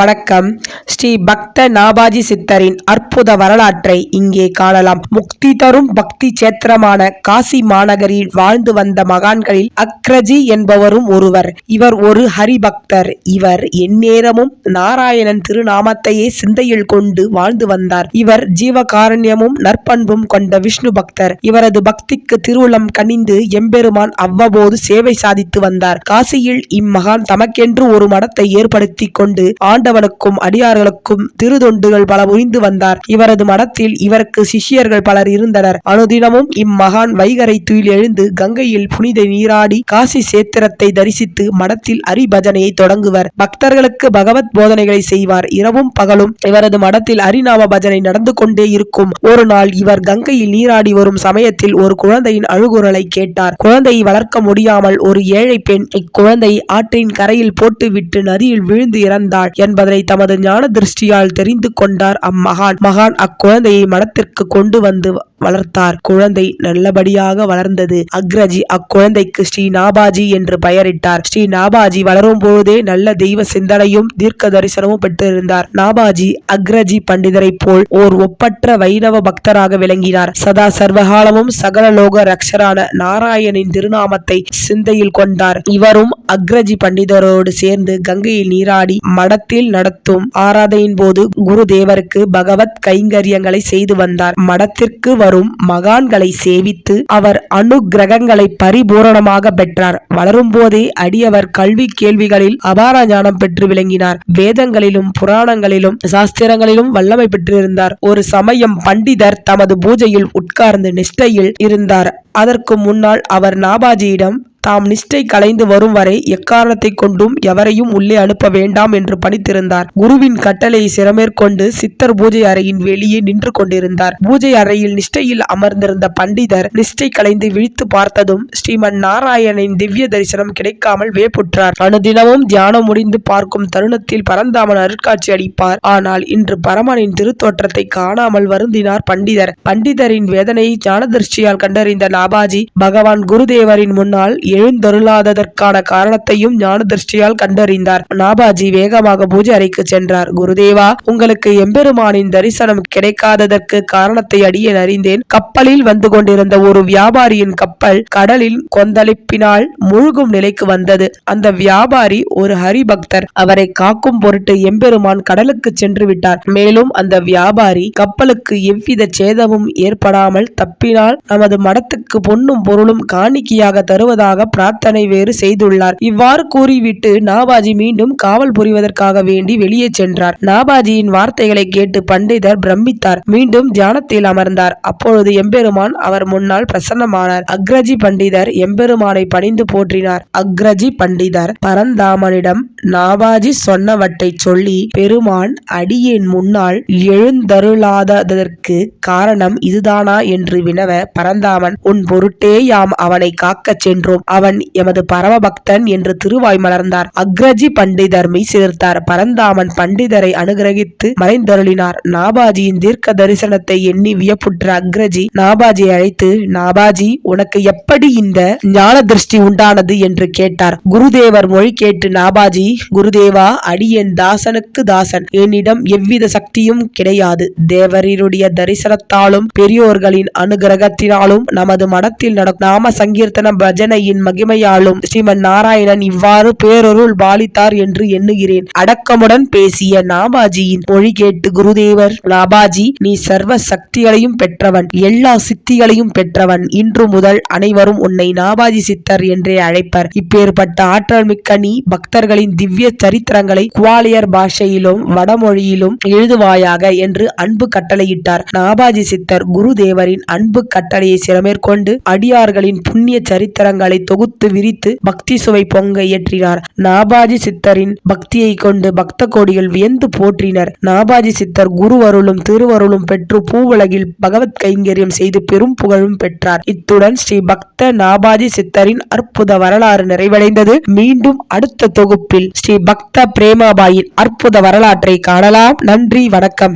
வணக்கம். ஸ்ரீ பக்த நாபாஜி சித்தரின் அற்புத வரலாற்றை இங்கே காணலாம். முக்தி தரும் பக்தி சேத்திரமான காசி மாநகரில் வாழ்ந்து வந்த மகான்களில் அக்ரஜி என்பவரும் ஒருவர். இவர் ஒரு ஹரிபக்தர். இவர் எந்நேரமும் நாராயணன் திருநாமத்தையே சிந்தையில் கொண்டு வாழ்ந்து வந்தார். இவர் ஜீவகாரண்யமும் நற்பண்பும் கொண்ட விஷ்ணு பக்தர். இவரது பக்திக்கு திருவுளம் கனிந்து எம்பெருமான் அவ்வப்போது சேவை சாதித்து வந்தார். காசியில் இம்மகான் தமக்கென்று ஒரு மடத்தை ஏற்படுத்தி கொண்டு ஆண்டவனுக்கும் அடியார்களுக்கும் திருதொண்டுகள் பல புரிந்து வந்தார். இவரது மடத்தில் இவருக்கு சிஷ்யர்கள் பலர் இருந்தனர். அனுதினமும் இம்மகான் வைகரை துயில் எழுந்து கங்கையில் புனித நீராடி காசி சேத்திரத்தை தரிசித்து மடத்தில் அரிபஜனையை தொடங்குவர். பக்தர்களுக்கு பகவத் போதனைகளை செய்வார். இரவும் பகலும் இவரது மடத்தில் அரிநாம பஜனை நடந்து கொண்டே இருக்கும். ஒரு நாள் இவர் கங்கையில் நீராடி வரும் சமயத்தில் ஒரு குழந்தையின் அழுகுரலை கேட்டார். குழந்தையை வளர்க்க முடியாமல் ஒரு ஏழை பெண் இக்குழந்தை ஆற்றின் கரையில் போட்டுவிட்டு நதியில் விழுந்து இறந்தாள். என்பதனை தமது ஞான திருஷ்டியால் தெரிந்து கொண்டார் அம்மகான். மகான் அக்குழந்தையை மடத்திற்கு கொண்டு வந்து வளர்த்தார். குழந்தை நல்லபடியாக வளர்ந்தது. அக்ரஜி அக்குழந்தைக்கு ஸ்ரீ நாபாஜி என்று பெயரிட்டார். ஸ்ரீ நாபாஜி வளரும் பொழுதே நல்ல தெய்வ சிந்தனையும் தீர்க்க தரிசனமும் பெற்றிருந்தார். நாபாஜி அக்ரஜி பண்டிதரை போல் ஓர் ஒப்பற்ற வைணவ பக்தராக விளங்கினார். சதா சர்வகாலமும் சகல லோக ரக்ஷரான நாராயணின் திருநாமத்தை சிந்தையில் கொண்டார். இவரும் அக்ரஜி பண்டிதரோடு சேர்ந்து கங்கையில் நீராடி மடத்தில் நடத்தும் ஆராதையின் போது குருதேவருக்கு பகவத் கைங்கரியங்களை செய்து வந்தார். மடத்திற்கு வரும் மகான்களை சேவித்து அவர் அனுகிரகங்களை பரிபூரணமாக பெற்றார். வளரும் போதே அடியவர் கல்வி கேள்விகளில் அபார ஞானம் பெற்று விளங்கினார். வேதங்களிலும் புராணங்களிலும் சாஸ்திரங்களிலும் வல்லமை பெற்றிருந்தார். ஒரு சமயம் பண்டிதர் தமது பூஜையில் உட்கார்ந்து நிஷ்டையில் இருந்தார். அதற்கு முன்னால் அவர் நாபாஜியிடம் தாம் நிஷ்டை கலைந்து வரும் வரை எக்காரணத்தை கொண்டும் எவரையும் உள்ளே அனுப்ப வேண்டாம் என்று பணித்திருந்தார். குருவின் கட்டளையை சிறமேற்கொண்டு சித்தர் பூஜை அறையின் வெளியே நின்று கொண்டிருந்தார். பூஜை அறையில் நிஷ்டையில் அமர்ந்திருந்த பண்டிதர் நிஷ்டை கலைந்து விழித்து பார்த்ததும் ஸ்ரீமன் நாராயணின் திவ்ய தரிசனம் கிடைக்காமல் வேப்புற்றார் அனுதினமும் தியானம் முடிந்து பார்க்கும் தருணத்தில் பரந்தாமன் அருட்காட்சி அளிப்பார். ஆனால் இன்று பரமனின் திருத்தோற்றத்தை காணாமல் வருந்தினார் பண்டிதர். பண்டிதரின் வேதனையை ஞானதிருஷ்டியால் கண்டறிந்த லாபாஜி பகவான் குருதேவரின் முன்னால் எழுந்தருளாததற்கான காரணத்தையும் ஞான திருஷ்டியால் கண்டறிந்தார். நாபாஜி வேகமாக பூஜை அறைக்கு சென்றார். குருதேவா உங்களுக்கு எம்பெருமானின் தரிசனம் கிடைக்காததற்கு காரணத்தை அடியேன் அறிந்தேன் கப்பலில் வந்து கொண்டிருந்த ஒரு வியாபாரியின் கப்பல் கடலில் கொந்தளிப்பினால் மூழ்கும் நிலைக்கு வந்தது. அந்த வியாபாரி ஒரு ஹரிபக்தர். அவரை காக்கும் பொருட்டு எம்பெருமான் கடலுக்கு சென்று விட்டார். மேலும் அந்த வியாபாரி கப்பலுக்கு எவ்வித சேதமும் ஏற்படாமல் தப்பினால் நமது மடத்துக்கு பொன்னும் பொருளும் காணிக்கையாக தருவதாக பிரார்த்தனை வேறு செய்துள்ளார். இவ்வாறு கூறிவிட்டு நாபாஜி மீண்டும் காவல் புரிவதற்காக வேண்டி வெளியே சென்றார். நாபாஜியின் வார்த்தைகளை கேட்டு பண்டிதர் பிரமித்தார். மீண்டும் தியானத்தில் அமர்ந்தார். அப்பொழுது எம்பெருமான் அவர் முன்னால் பிரசன்னமானார். அக்ரஜி பண்டிதர் எம்பெருமானை பணிந்து போற்றினார். அக்ரஜி பண்டிதர் பரந்தாமனிடம் நாபாஜி சொன்னவற்றை சொல்லி பெருமான் அடியேன் முன்னால் எழுந்தருளாததற்கு காரணம் இதுதானா என்று வினவ பரந்தாமன் உன் பொருட்டே யாம் அவனை காக்கச் சென்றோம். அவன் எமது பரமபக்தன் என்று திருவாய் மலர்ந்தார். அக்ரஜி பண்டிதர் மெய் சிதர்த்தார் பரந்தாமன் பண்டிதரை அனுகிரகித்து மறைந்தருளினார். நாபாஜியின் தீர்க்க தரிசனத்தை எண்ணி வியப்புற்ற அக்ரஜி நாபாஜி அழைத்து நாபாஜி உனக்கு எப்படி இந்த ஞான திருஷ்டி உண்டானது? என்று கேட்டார். குருதேவர் மொழி கேட்டு நாபாஜி குருதேவா அடியேன் தாசனுக்கு தாசன். என்னிடம் எவ்வித சக்தியும் கிடையாது. தேவரீருடைய தரிசனத்தாலும் பெரியோர்களின் அனுகிரகத்தினாலும் நமது மடத்தில் நடக்கும் நாம சங்கீர்த்தன பஜனையின் மகிமையாலும் ஸ்ரீமன் நாராயணன் இவ்வாறு பேரொருள் பாலித்தார் என்று எண்ணுகிறேன். அடக்கமுடன் பேசிய நாபாஜியின் மொழி கேட்டு குருதேவர் நாபாஜி நீ சர்வ சக்திகளையும் பெற்றவன் எல்லா சித்திகளையும் பெற்றவன். இன்று முதல் அனைவரும் உன்னை நாபாஜி சித்தர் என்றே அழைப்பர். இப்பேற்பட்ட ஆற்றல் மிக்க நீ பக்தர்களின் திவ்ய சரித்திரங்களை குவாலியர் பாஷையிலும் வடமொழியிலும் எழுதுவாயாக என்று அன்பு கட்டளையிட்டார். நாபாஜி சித்தர் குருதேவரின் அன்பு கட்டளையை சிறமேற்கொண்டு அடியார்களின் புண்ணிய சரித்திரங்களை தொகுத்து விரித்து பக்தி சுவை பொங்க இயற்றினார். நாபாஜி சித்தரின் பக்தியை கொண்டு பக்த கோடிகள் வியந்து போற்றினர். நாபாஜி சித்தர் குருவருளும் திருவருளும் பெற்று பூவுலகில் பகவத் கைங்கரியம் செய்து பெரும் புகழும் பெற்றார். இத்துடன் ஸ்ரீ பக்த நாபாஜி சித்தரின் அற்புத வரலாறு நிறைவடைந்தது. மீண்டும் அடுத்த தொகுப்பில் ஸ்ரீ பக்த பிரேமாபாயின் அற்புத வரலாற்றை காணலாம். நன்றி வணக்கம்.